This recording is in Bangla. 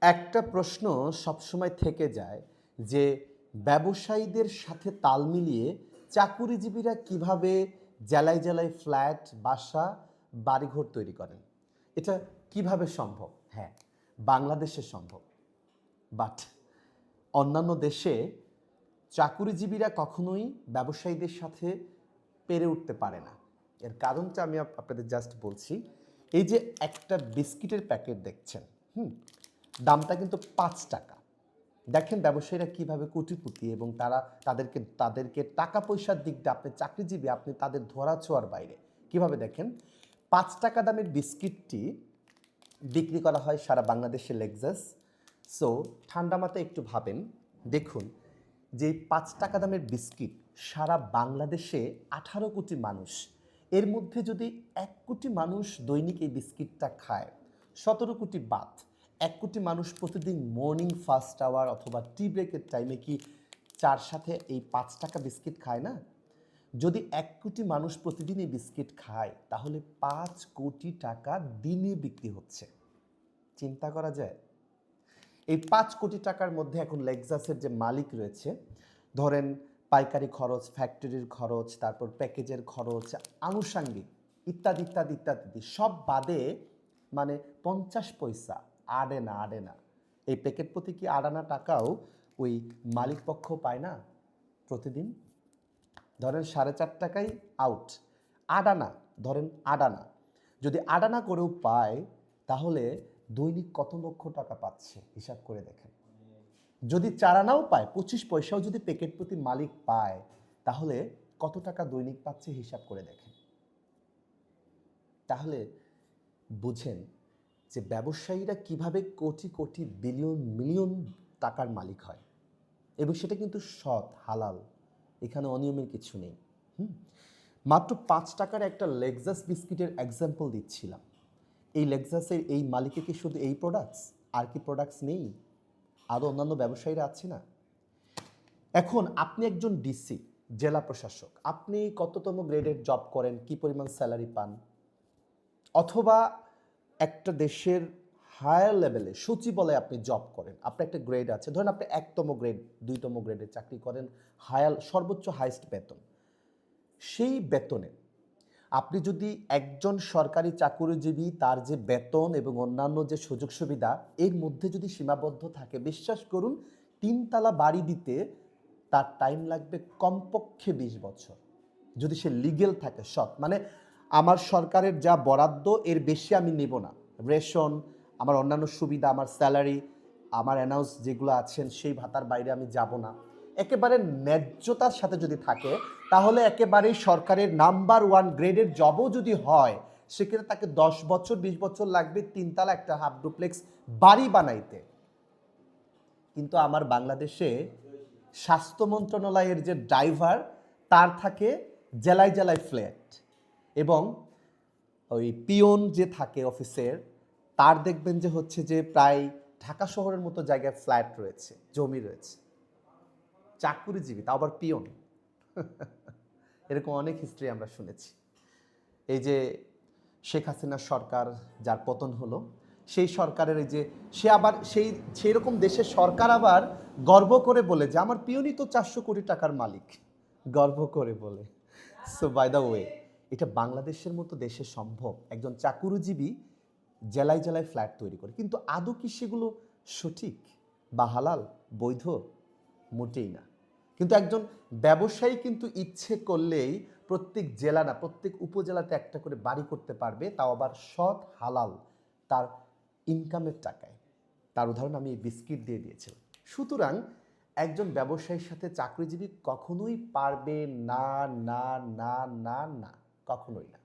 একটা প্রশ্ন সবসময় থেকে যায় যে ব্যবসায়ীদের সাথে তাল মিলিয়ে চাকুরিজীবীরা কীভাবে জেলায় জেলায় ফ্ল্যাট, বাসা, বাড়িঘর তৈরি করেন? এটা কীভাবে সম্ভব? হ্যাঁ বাংলাদেশে সম্ভব। বাট অন্যান্য দেশে চাকুরিজীবীরা কখনোই ব্যবসায়ীদের সাথে পেরে উঠতে পারে না। এর কারণটা আমি আপনাদের জাস্ট বলছি। এই যে একটা বিস্কিটের প্যাকেট দেখছেন, হুম দামটা কিন্তু পাঁচ টাকা। দেখেন ব্যবসায়ীরা কীভাবে কোটিপতি এবং তারা তাদেরকে তাদেরকে টাকা পয়সার দিক দিয়ে আপনি চাকরিজীবী, আপনি তাদের ধরা ছোঁয়ার বাইরে। কীভাবে দেখেন? পাঁচ টাকা দামের বিস্কিটটি বিক্রি করা হয় সারা বাংলাদেশে লেগজাস সো ঠান্ডা মাথায় একটু ভাবেন। দেখুন, যে পাঁচ টাকা দামের বিস্কিট সারা বাংলাদেশে আঠারো কোটি মানুষ, এর মধ্যে যদি এক কোটি মানুষ দৈনিক এই বিস্কিটটা খায়, সতেরো কোটি বাদ। এক কোটি মানুষ প্রতিদিন মর্নিং ফার্স্ট আওয়ার অথবা টি ব্রেকের টাইমে কি চার সাথে এই পাঁচ টাকা বিস্কিট খায় না? যদি এক কোটি মানুষ প্রতিদিন এই বিস্কিট খায়, তাহলে পাঁচ কোটি টাকা দিনে বিক্রি হচ্ছে। চিন্তা করা যায়। এই পাঁচ কোটি টাকার মধ্যে এখন লেক্সাসের যে মালিক রয়েছে, ধরেন পাইকারি খরচ ফ্যাক্টরির খরচ, তারপর প্যাকেজের খরচ, আনুষাঙ্গিক, ইত্যাদি ইত্যাদি ইত্যাদি, সব বাদে মানে পঞ্চাশ পয়সা। আড়ে না আড়ে না। এই প্যাকেট প্রতি কি আড়ানা টাকাও ওই মালিক পক্ষ পায় না প্রতিদিন? ধরেন সাড়ে চার টাকাই আউট আডানা, ধরেন আডানা। যদি আডানা করেও পায়, তাহলে দৈনিক কত লক্ষ টাকা পাচ্ছে? হিসাব করে দেখেন। যদি চারানাও পায়, পঁচিশ পয়সাও যদি প্যাকেট প্রতি মালিক পায়, তাহলে কত টাকা দৈনিক পাচ্ছে? হিসাব করে দেখেন। তাহলে বুঝেন যে ব্যবসায়ীরা কীভাবে কোটি কোটি বিলিয়ন, মিলিয়ন টাকার মালিক হয়। এবং সেটা কিন্তু সৎ, হালাল, এখানে অনিয়মের কিছু নেই। হুম? মাত্র পাঁচ টাকার একটা লেক্সাস বিস্কিটের এক্সাম্পল দিচ্ছিলাম। এই লেক্সাসের এই মালিকে কি শুধু এই প্রোডাক্টস আর কি প্রোডাক্টস নেই? আরও অন্যান্য ব্যবসায়ীরা আছে না? এখন আপনি একজন ডিসি জেলা প্রশাসক, আপনি কততম গ্রেডের জব করেন? কি পরিমাণ স্যালারি পান? অথবা একটা দেশের হায়ার লেভেলে সচিবালয়ে আপনি জব করেন। আপনার একটা গ্রেড আছে। ধরেন আপনি একতম গ্রেড দুইতম গ্রেডে চাকরি করেন হায়ার সর্বোচ্চ হাইস্ট বেতন। সেই বেতনে আপনি যদি একজন সরকারি চাকুরিজীবী, তার যে বেতন এবং অন্যান্য যে সুযোগ সুবিধা, এর মধ্যে যদি সীমাবদ্ধ থাকে, বিশ্বাস করুন, তিনতলা বাড়ি দিতে তার টাইম লাগবে কমপক্ষে বিশ বছর। যদি সে লিগেল থাকে, সৎ মানে আমার সরকারের যা বরাদ্দ, এর বেশি আমি নেব না। রেশন, আমার অন্যান্য সুবিধা, আমার স্যালারি, আমার অ্যানাউন্স যেগুলো আছেন, সেই ভাতার বাইরে আমি যাব না। একেবারে ন্যায্যতার সাথে যদি থাকে, তাহলে একেবারেই সরকারের নাম্বার ওয়ান গ্রেডের জবও যদি হয়, সেক্ষেত্রে তাকে দশ বছর, বিশ বছর লাগবে তিনতলা একটা হাফ ডুপ্লেক্স বাড়ি বানাইতে। কিন্তু আমার বাংলাদেশে স্বাস্থ্য মন্ত্রণালয়ের যে ড্রাইভার, তার থাকে জেলায় জেলায় ফ্ল্যাট। এবং ওই পিয়ন যে থাকে অফিসের, তার দেখবেন যে হচ্ছে যে প্রায় ঢাকা শহরের মতো জায়গায় ফ্ল্যাট রয়েছে, জমি রয়েছে। চাকুরিজীবী তা আবার পিয়ন। এরকম অনেক হিস্ট্রি আমরা শুনেছি। এই যে শেখ হাসিনার সরকার যার পতন হলো, সেই সরকারের এই যে, সে আবার সেই সেই রকম দেশের সরকার আবার গর্ব করে বলে যে, আমার পিয়নই তো চারশো কোটি টাকার মালিক। গর্ব করে বলে। সো বাই দ্য ওয়ে এটা বাংলাদেশের মতো দেশে সম্ভব। একজন চাকুরিজীবী জেলায় জেলায় ফ্ল্যাট তৈরি করে। কিন্তু আদৌ কি সেগুলো সঠিক বা হালাল, বৈধ? মোটেই না। কিন্তু একজন ব্যবসায়ী কিন্তু ইচ্ছে করলেই প্রত্যেক জেলা না, প্রত্যেক উপজেলাতে একটা করে বাড়ি করতে পারবে, তাও আবার সৎ, হালাল তার ইনকামের টাকায়। তার উদাহরণ আমি বিস্কিট দিয়ে দিয়েছিলাম। সুতরাং একজন ব্যবসায়ীর সাথে চাকরিজীবী কখনোই পারবে না না না না না। কখনোই না।